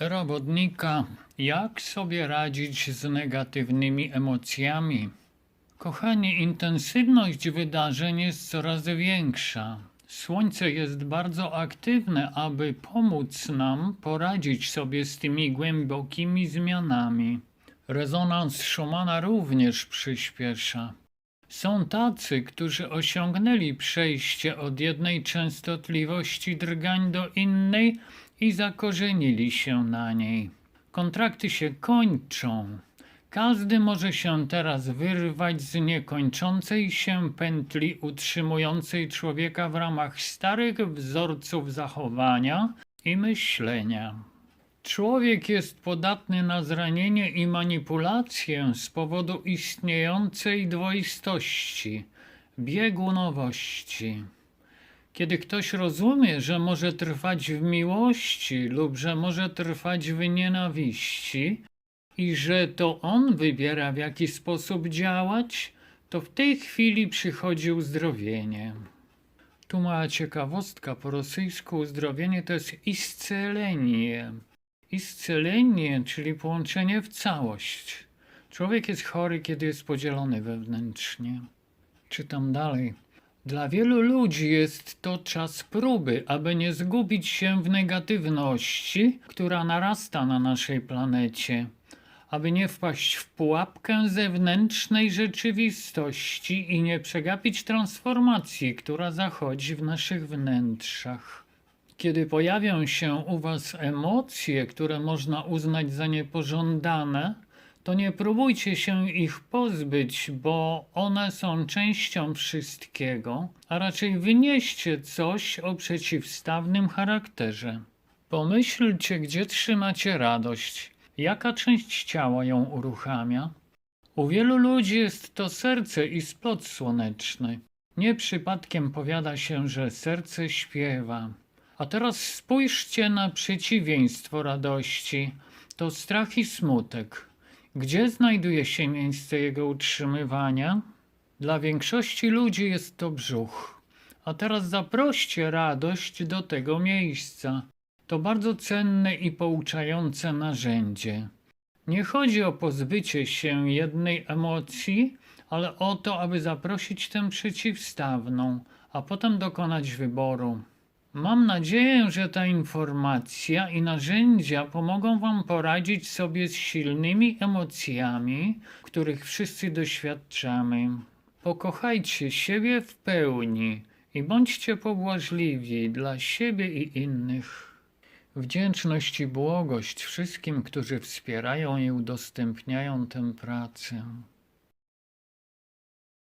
Robotnika, jak sobie radzić z negatywnymi emocjami? Kochani, intensywność wydarzeń jest coraz większa. Słońce jest bardzo aktywne, aby pomóc nam poradzić sobie z tymi głębokimi zmianami. Rezonans Schumana również przyspiesza. Są tacy, którzy osiągnęli przejście od jednej częstotliwości drgań do innej i zakorzenili się na niej. Kontrakty się kończą. Każdy może się teraz wyrwać z niekończącej się pętli utrzymującej człowieka w ramach starych wzorców zachowania i myślenia. Człowiek jest podatny na zranienie i manipulację z powodu istniejącej dwoistości, biegunowości. Kiedy ktoś rozumie, że może trwać w miłości lub że może trwać w nienawiści i że to on wybiera w jaki sposób działać, to w tej chwili przychodzi uzdrowienie. Tu mała ciekawostka, po rosyjsku uzdrowienie to jest iscelenie. Iscelenie, czyli połączenie w całość. Człowiek jest chory, kiedy jest podzielony wewnętrznie. Czytam dalej. Dla wielu ludzi jest to czas próby, aby nie zgubić się w negatywności, która narasta na naszej planecie, aby nie wpaść w pułapkę zewnętrznej rzeczywistości i nie przegapić transformacji, która zachodzi w naszych wnętrzach. Kiedy pojawią się u Was emocje, które można uznać za niepożądane, to nie próbujcie się ich pozbyć, bo one są częścią wszystkiego, a raczej wynieście coś o przeciwstawnym charakterze. Pomyślcie, gdzie trzymacie radość, jaka część ciała ją uruchamia. U wielu ludzi jest to serce i splot słoneczny. Nie przypadkiem powiada się, że serce śpiewa. A teraz spójrzcie na przeciwieństwo radości. To strach i smutek. Gdzie znajduje się miejsce jego utrzymywania? Dla większości ludzi jest to brzuch. A teraz zaproście radość do tego miejsca. To bardzo cenne i pouczające narzędzie. Nie chodzi o pozbycie się jednej emocji, ale o to, aby zaprosić tę przeciwstawną, a potem dokonać wyboru. Mam nadzieję, że ta informacja i narzędzia pomogą Wam poradzić sobie z silnymi emocjami, których wszyscy doświadczamy. Pokochajcie siebie w pełni i bądźcie pobłażliwi dla siebie i innych. Wdzięczność i błogość wszystkim, którzy wspierają i udostępniają tę pracę.